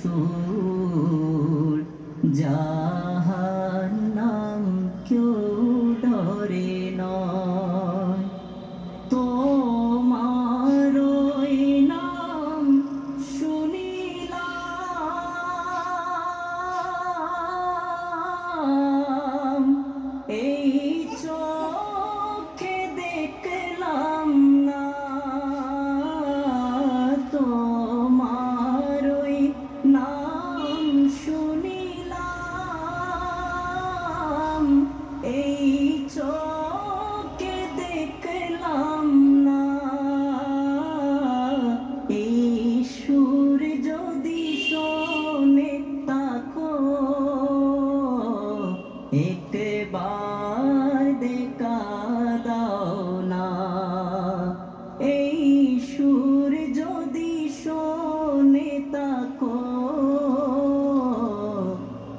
রসুল জাহান্নাম কেউ ডরে না।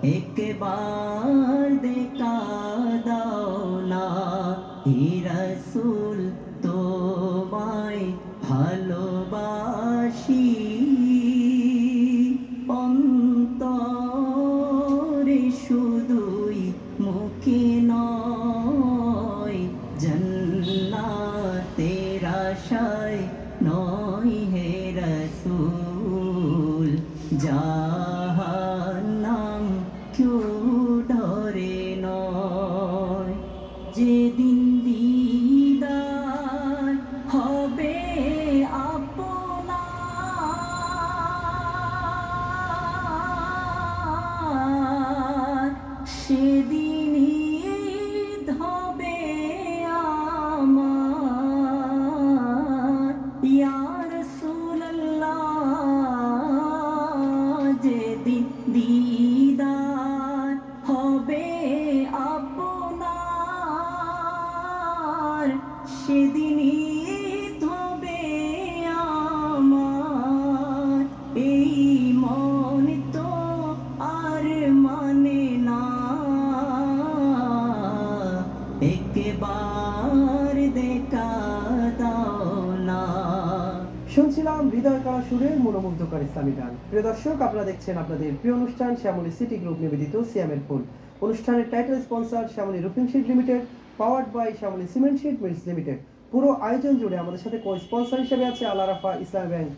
একবার দেখা দাও না হিরসুল তোমায় ভালোবাসি। অন্তরে শুধুই মুখে নয়, জন্নাতের আশায় নয়, হে রসুল জাহান্নাম যেদিন দিদার হবে আপনার সেদিনই সেদিনই হবে আমার। এই মন তো আর মানে না। একবার দেখা দাও না। শুনছিলাম হৃদয় কারা সুরের মনোমুগ্ধকর ইসলামী গান। প্রিয় দর্শক, আপনারা দেখছেন আপনাদের প্রিয় অনুষ্ঠান শ্যামলী সিটি গ্রুপ নিবেদিত সিএমের ফুল। অনুষ্ঠানের title sponsor Shyamoli roofing sheet limited. Powered by Shyamoli cement sheet mills limited. পুরো আয়োজন জুড়ে আমাদের সাথে কো স্পন্সর হিসেবে আছে আলারাফা ইসলাম ব্যাংক।